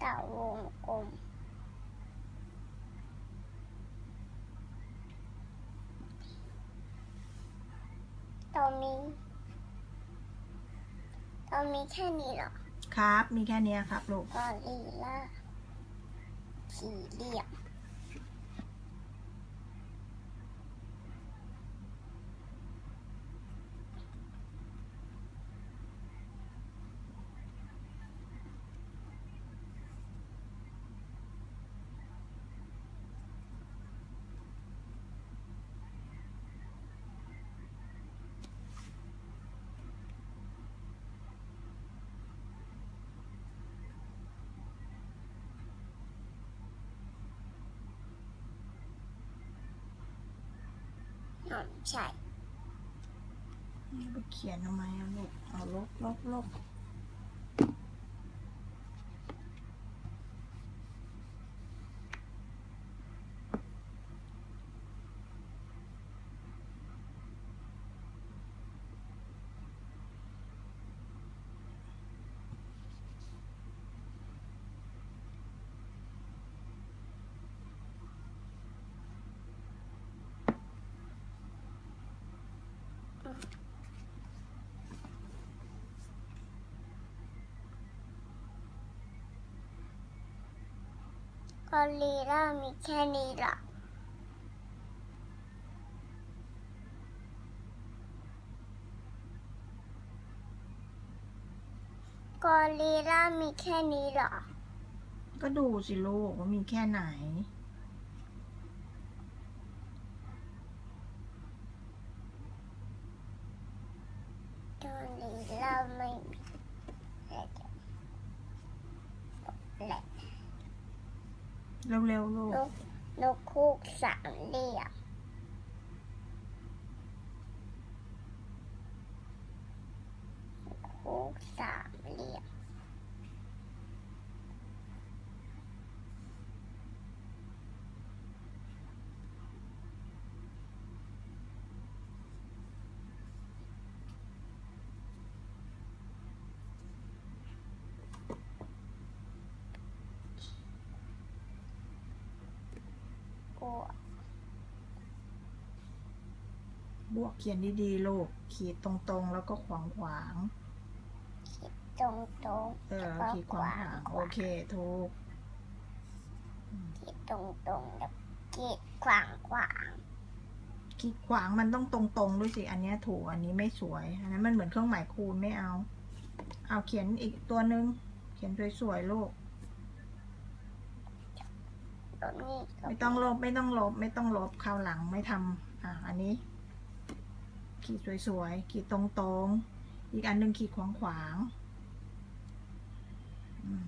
เต่าวงกลมตอนนี้ตอนนี้แค่นี้เหรอ ครับ มีแค่เนี้ยครับลูก กอริลล่าสี่เหลี่ยม นอนใช่ไปเขียนทำไมลูกเอาลบลบลบ กอริลล่ามีแค่นี้หรอกอริลล่ามีแค่นี้เหรอ ก็ดูสิลูกว่ามีแค่ไหน กอริลล่าไม่มีแหละ เร็วๆลูกนกนกคูกสามเหลี่ยมคูกสามเหลี่ยม กลัวบวกเขียนดีๆลูกขีดตรงๆ แล้วก็ขวางขวางตรงตรงๆเออแล้วขีดขวางขวางโอเคถูกขีดตรงตรงแล้วขีดขวางขวางขีดขวางมันต้องตรงๆด้วยสิ อันเนี้ยถูกอันนี้ไม่สวย อันนั้นมันเหมือนเครื่องหมายคูณไม่เอา เอาเขียนอีกตัวหนึ่งเขียนสวยๆลูก ตรงนี้ไม่ต้องลบไม่ต้องลบไม่ต้องลบคราวหลังไม่ทำอะอันนี้ ขีดสวยๆ ขีดตรงๆ อีกอันหนึ่งขีดขวางขวางๆอืม